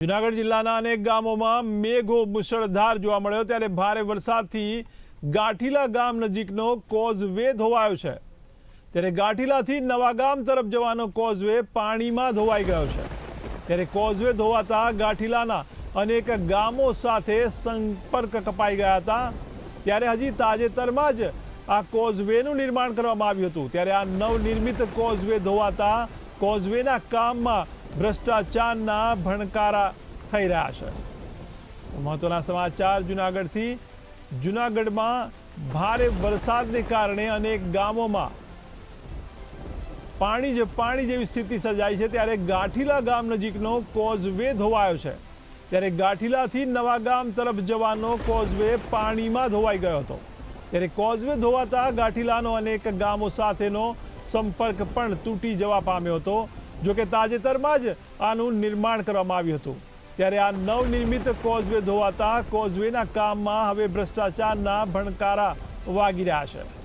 જુનાગઢ જિલ્લાના અનેક ગામોમાં મેઘો મુશળધાર જોવા મળ્યો ત્યારે ભારે વરસાદથી ગાંઠીલા ગામ નજીકનો કોઝવે ધોવાયો છે. ત્યારે ગાંઠીલાથી નવા ગામ તરફ જવાનો કોઝવે પાણીમાં ધોવાઈ ગયો છે. ત્યારે કોઝવે ધોવાતા ગાંઠીલાના અનેક ગામો સાથે સંપર્ક કપાઈ ગયા હતા. ત્યારે હજી તાજેતરમાં જ આ કોઝવેનું નિર્માણ કરવામાં આવ્યું હતું. ત્યારે આ નવનિર્મિત કોઝવે ધોવાતા કોઝવેના કામમાં ભ્રષ્ટાચારના ભણકારા થઈ રહ્યા છે. મહત્વના સમાચાર જુનાગઢથી. જુનાગઢમાં ભારે વરસાદને કારણે અનેક ગામોમાં પાણી જે પાણી જેવી સ્થિતિ સર્જાઈ છે. ત્યારે ગાંઠીલા ગામ નજીકનો કોઝવે ધોવાયો છે. ત્યારે ગાંઠીલાથી નવા ગામ તરફ જવાનો કોઝવે પાણીમાં ધોવાઈ ગયો હતો. ત્યારે કોઝવે ધોવાતા ગાંઠીલાનો અનેક ગામો સાથેનો સંપર્ક પણ તૂટી જવા પામ્યો હતો. જો કે તાજેતરમાં જ આનું નિર્માણ કરવામાં આવ્યું હતું. ત્યારે આ નવનિર્મિત કોઝવે ધોવાતા કોઝવેના કામમાં હવે ભ્રષ્ટાચારના ભણકારા વાગી રહ્યા છે.